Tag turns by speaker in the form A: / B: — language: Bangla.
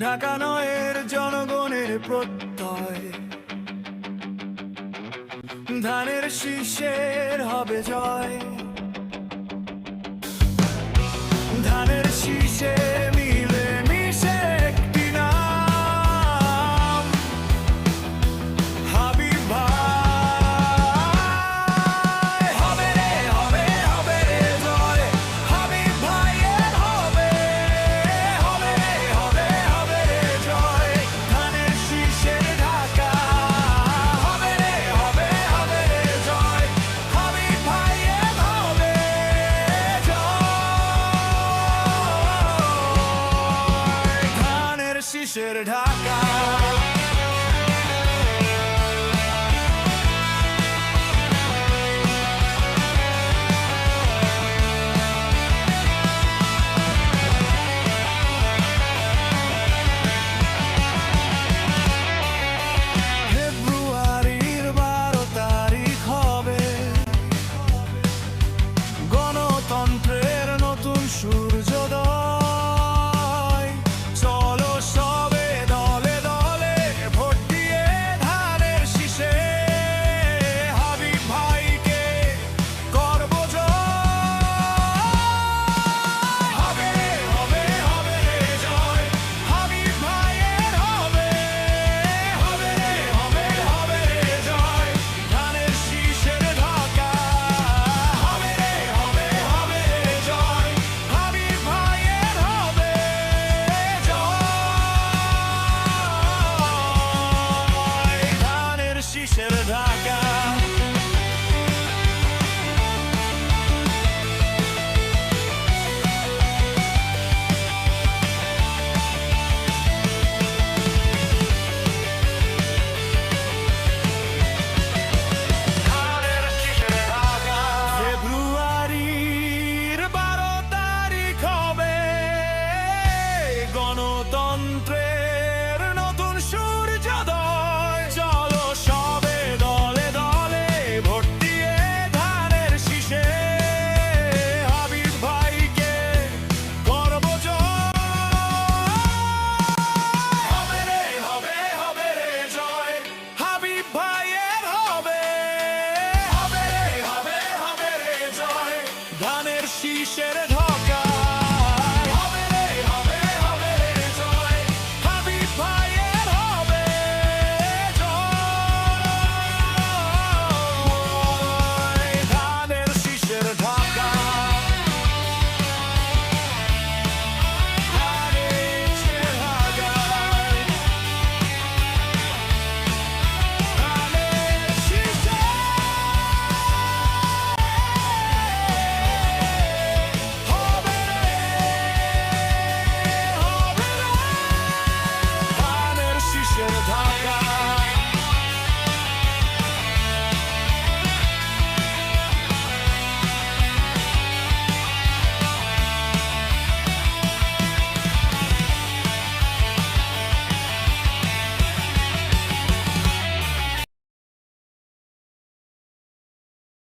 A: ঢাকা নয়ের জনগণের প্রত্যয়। ধানের শীষের হবে জয়। should have hot.